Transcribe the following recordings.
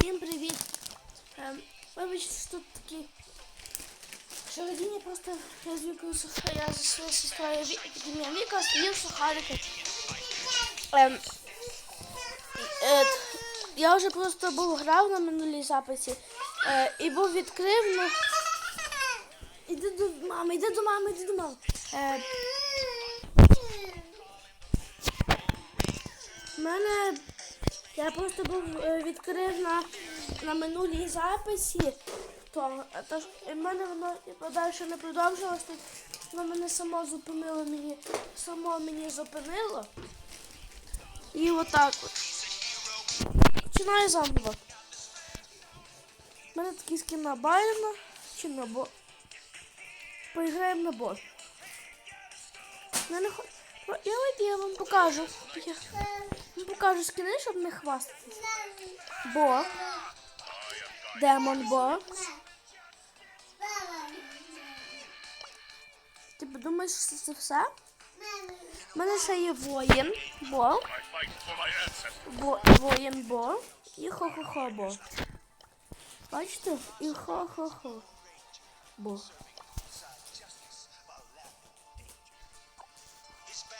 Всім привіт! Ем, вибачте, що тут такі. Сьогодні я просто я з Вікою Соф- я зі своєю сестрою Ві- Віка їв сухарики. Ем, е, я вже просто був грав на минулій записі е, і був відкрив, ну. Іди до мами, іди до мами, іди до мами. Е, мене я просто був е, відкрив на, на минулій записі, то, а то ж і в мене воно і подальше не продовжилось, то воно мене само зупинило мені, само мені зупинило. І отак от. Починаю заново. У мене такий скін на чи на бо. Поіграємо на бот. Я не я вам покажу. Вам покажу скини, щоб не хвастатись. Бо. Демон Бо. Ти подумаєш, що це все? У мене ще є воїн, бо, I fight for my ancestors. бо воїн бо і хо-хо-хо бо. Бачите? І хо-хо-хо. Бо.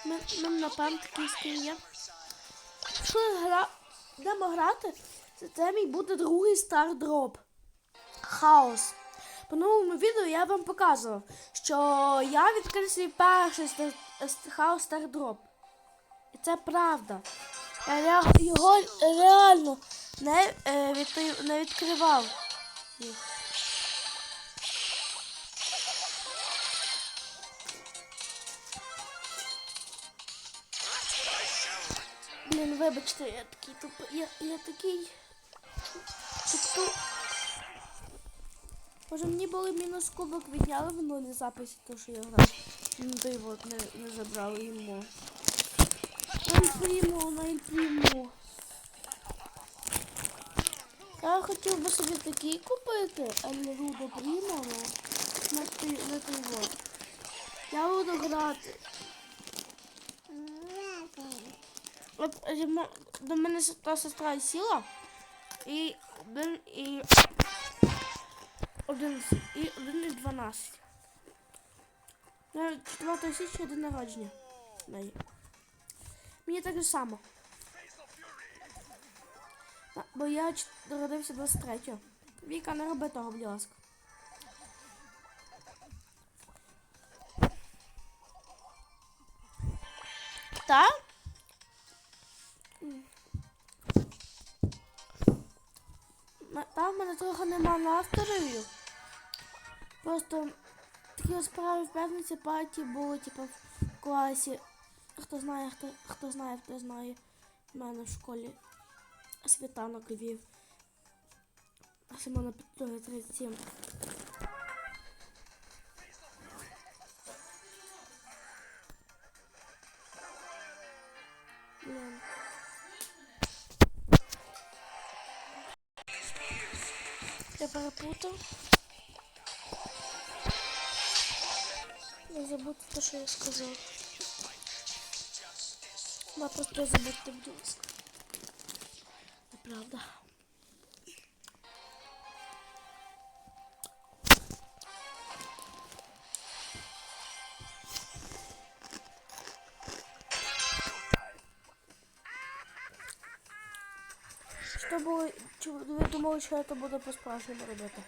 Ми напевно такий скін є. Якщо гра... йдемо грати, це, мій буде другий стардроп. Хаос. По новому відео я вам показував, що я відкрив свій перший стар... ст- хаос стардроп. І це правда. Я його реально не, е, не відкривав. їх. Вибачте, я такий тупий. Я, я такий. Тобто. Може мені були мінус кубок відняли в минулій записі, то що я грав. Ну от не, не забрали йому. Нальпрімо, нальпрімо. Я хотів би собі такий купити, а не на той, на той вот. Я буду грати. От до мене та сестра сіла, і один і один і один із 12. На 4 січня день народження. Мені так же само. Бо я народився 23-го. Віка, не роби того, будь ласка. Так? Трохи нема настрою. Просто такі справи в п'ятниці паті були, типу, в класі. Хто знає, хто, хто знає, хто знає. У мене в школі світанок вів. Симона Петрові 37. Я перепутав. Не забудьте те, що я сказав. Да, просто забудьте, будь ласка. Неправда. Ви думали, що це буду по-справжньому робити?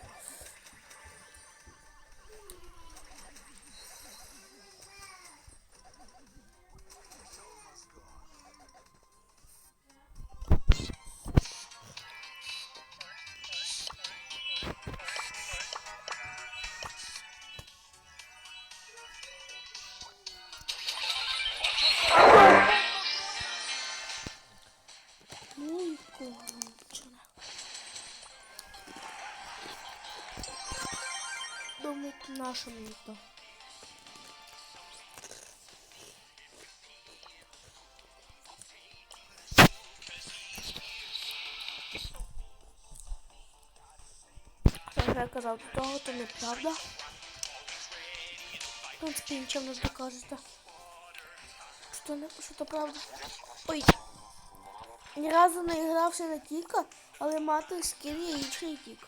Место. Що я казав, того то неправда. В принципі, нічого не докажете. Що, не, що то правда. Ой. Ні разу не грався на Тіка, але мати скін є інший Тік.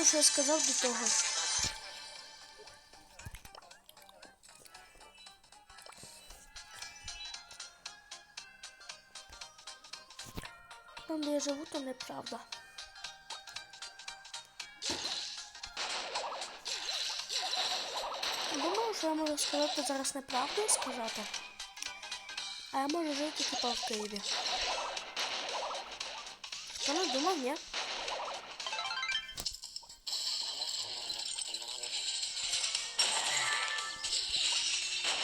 Те, що я сказав до того. Там, де я живу, то неправда. Думаю, що я можу сказати зараз неправду сказати. А я можу жити типа в Києві. Хто не думав, ні?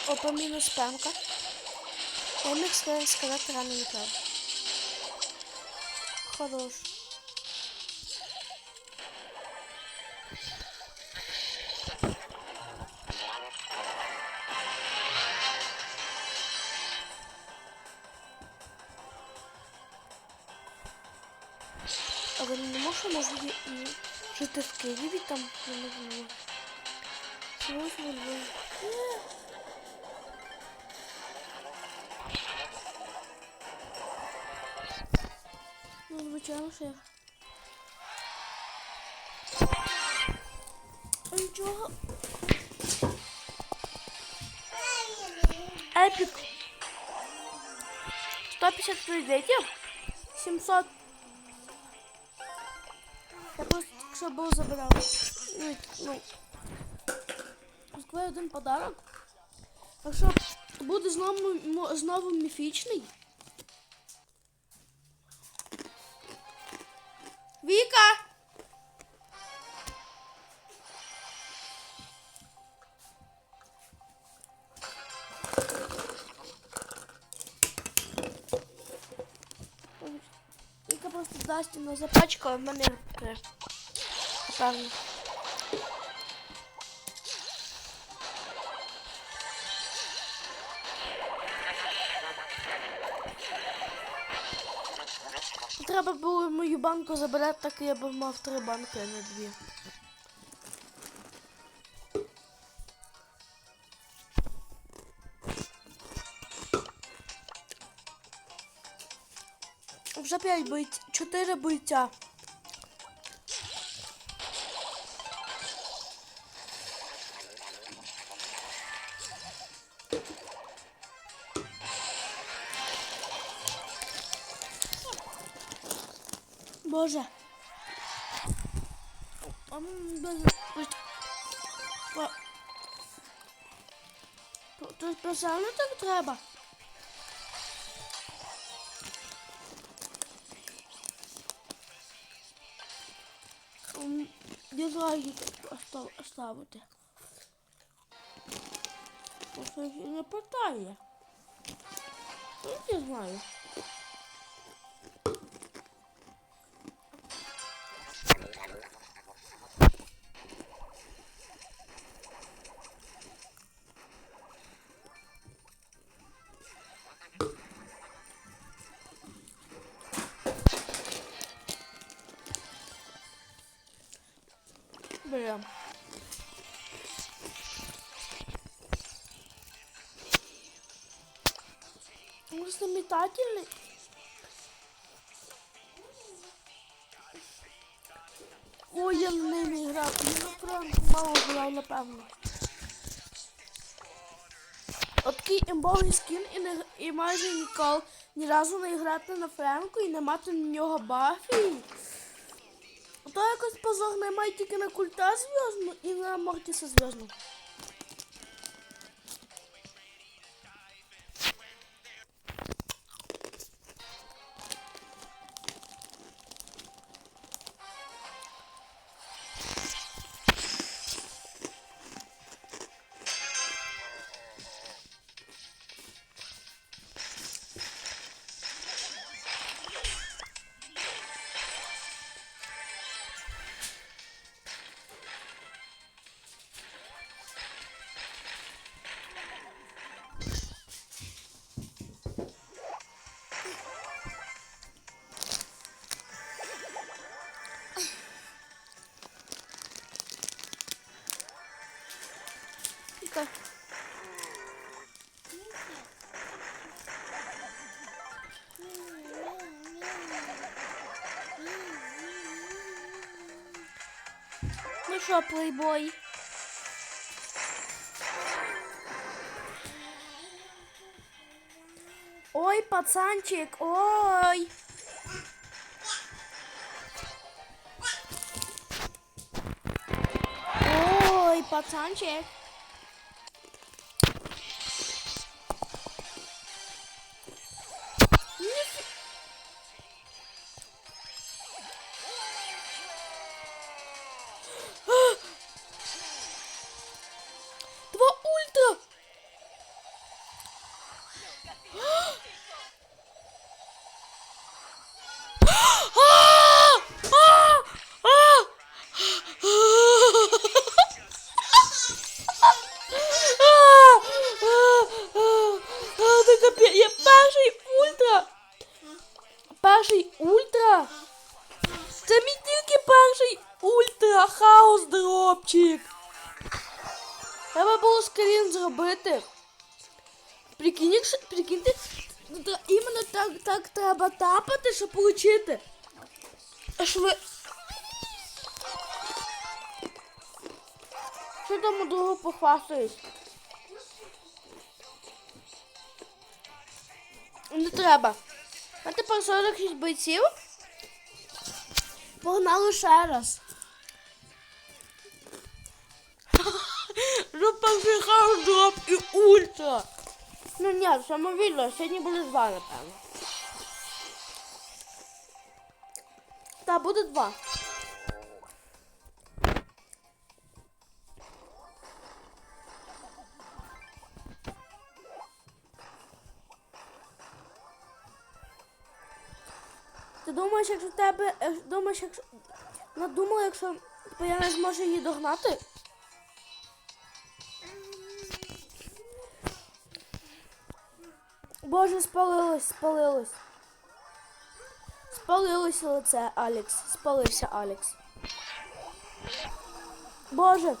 Опа, мінус пемка. Я міг ска- сказати рано неправду. Хорош. Але не можу може ї- м, жити в Києві там, не знаю. Чогось Ну, звичайно, що я. Нічого. Епік. 150 кредитів. 700. Я просто якщо був забирав. Ну, ну. Склею один подарок. Якщо буде знову, мо- знову міфічний. Віка! Віка просто йому запачкала в мене. Напевно. Мою банку забирати, так я б мав три банки, а не дві. Вже п'ять бойць, чотири бойця. Боже. То спеціально так треба. Дизлайки оставити. Просто не питає. Ну, не знаю. Берем. Просто метательный. Ой, я на ними грав. Я фронт мало грав, напевно. От такий імбовий скін і, не, і майже ніколи ні разу не грати на Френку і не мати на нього бафі. То якось позор немає тільки на культа зв'язну і на Мортіса зв'язну. Ласка. Ну що, плейбой? Ой, пацанчик, ой. Ой, пацанчик. Скрін зробити. Прикинь, якщо- прикиньте, ну, іменно так, так треба тапати, щоб отримати. Аж ви. Що там другу похвастаюсь? Не треба. А тепер 46 бойців. Погнали ще раз. Ну перший хаос і ультра. Ну ні, відео сьогодні буде два, напевно. Так, буде два. Ти думаєш, якщо тебе. е, Думаєш, якщо. Надумала, якщо типу, я не зможу її догнати? Боже, спалилось, спалилось. Спалилося лице, Алекс. Спалився Алекс. Боже.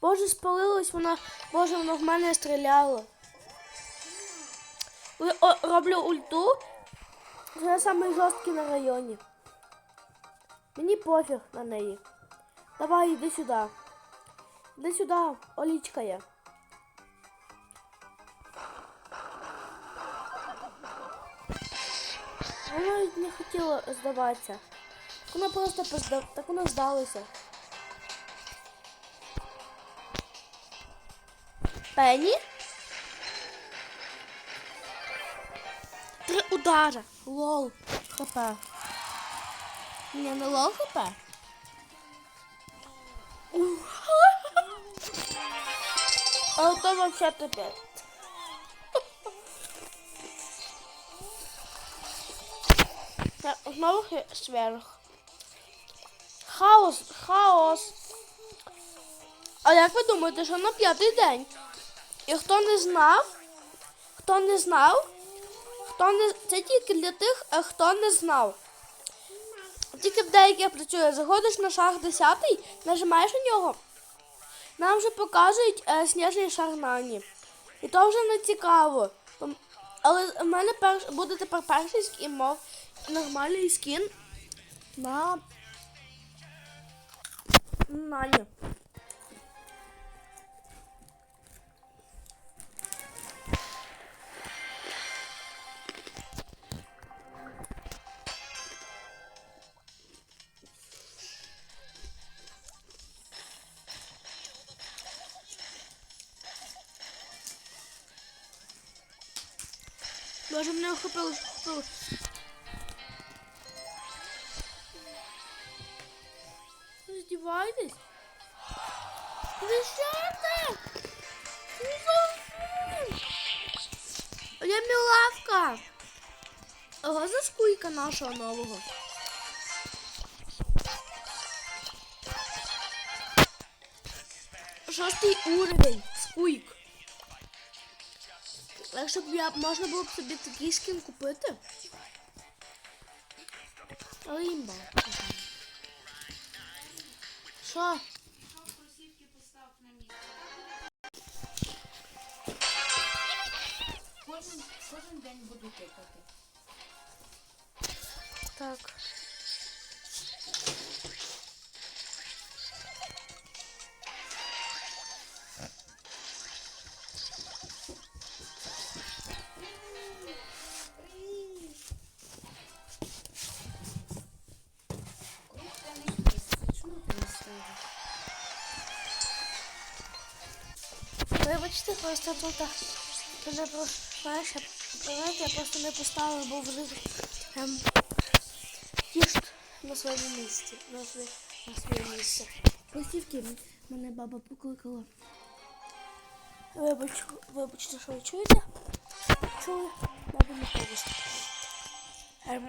Боже, спалилось вона. Боже, вона в мене стріляла. Коли о, роблю ульту, це я самий жорсткий на районі. Мені пофіг на неї. Давай, іди сюди. Іди сюди, Олічка є. Вона не хотіла здаватися. Так вона просто позда... так вона здалася. Пенні? Три удара. Лол. ХП. Не, не лол ХП. А то вообще пипец. Так, Знову сверх. Хаос, хаос. А як ви думаєте, що на п'ятий день? І хто не знав, хто не знав, хто не це тільки для тих, е, хто не знав. Тільки в деяких працює. Заходиш на шаг 10, нажимаєш на нього. Нам вже покажуть е, сніжний шар нані. І то вже не цікаво. Але в мене перш, буде тепер перший скін, мов нормальний скін на Нані. Боже, мене охопило, охопило. Я мілавка! Ого, за скуйка нашого нового. Шостий уровень. Скуйк. Якщо б я можна було б собі такий скін купити. Але імба. Що? Буду тикати. Так. Вибачте, просто тут. Мене просто, знаєш, я, просто не поставила, бо вони ем, тішт на своєму місці. На, своє, на своє місце. Кросівки мене баба покликала. Вибач, вибачте, що ви чуєте? Чули? Баба не повісти. Ем,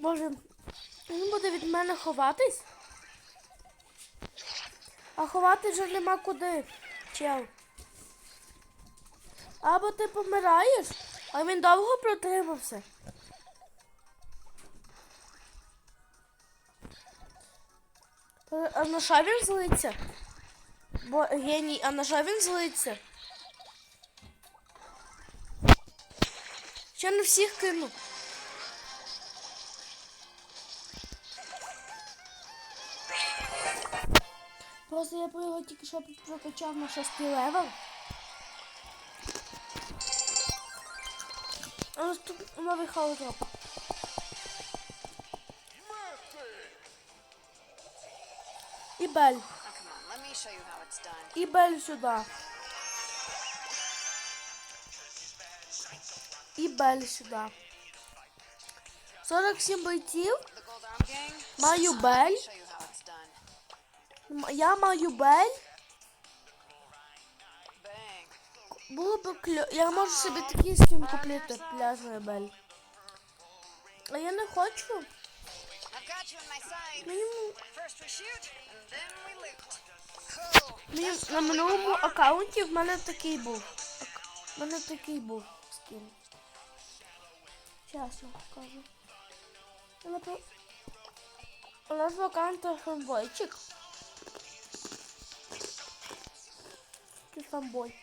Може, він буде від мене ховатись? А ховати вже нема куди, чел. Або ти помираєш, а він довго протримався. Е, А на що він злиться? Бо геній, а на що він злиться? Ще не всіх кинув. Просто я про його тільки що прокачав на шостий левел. А ось тут новий хаудроп. І Бель. Now, come on, let me show you how it's done. І Бель сюди. І Бель сюди. 47 бойців. The Gold Arm Gang? Маю Let Бель. Я маю Бель. Було б кльо... Я можу собі такий скін купити пляжний Бель. А я не хочу. Мені, мені на минулому аккаунті в мене такий був. В мене такий був скін. Чесно кажу. Я напро... У в аккаунті фанбойчик. Ти фанбой.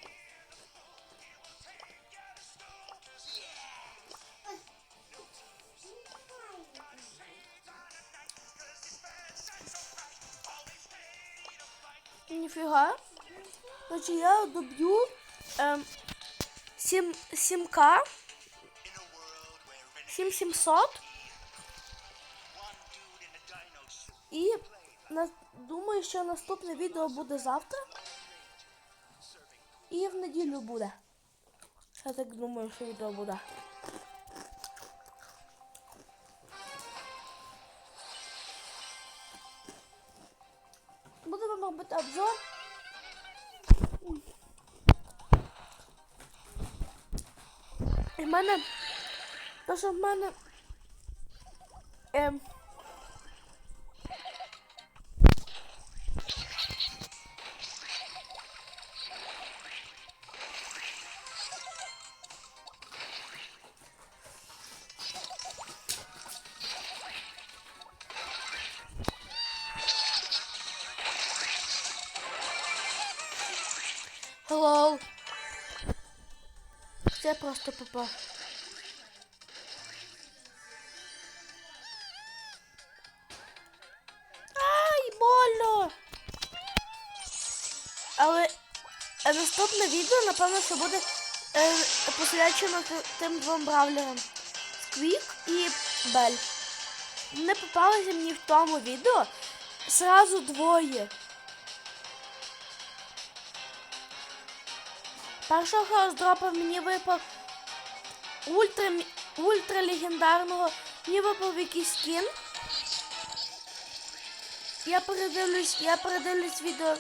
Ніфіга. Значить, я доб'ю ем, 7, 7К. 7700. І думаю, що наступне відео буде завтра. І в неділю буде. Я так думаю, що відео буде. Будемо робити обзор. І в мене. То, що в мене. Ем, Hello. Це просто попав. Ай, больно! Але е, наступне відео, напевно, що буде е, посвячено тим двом бравлерам. Сквік і Бель. Не попалися мені в тому відео. Сразу двоє. Першого хаос-дропа мені випав ультра, ультра легендарного. Мені випав якийсь скін. Я передивлюсь, я передивлюсь відео.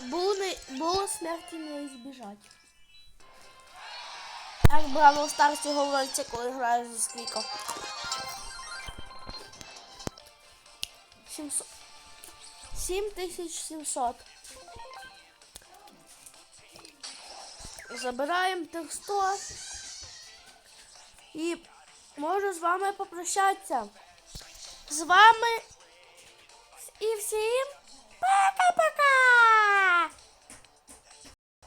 Було, не, було смерті не збіжать. Як Браво Старсі говориться, коли граєш за сквіком. 700. 7700. Забираємо тих 100. І можу з вами попрощатися. З вами і всім пока-пока!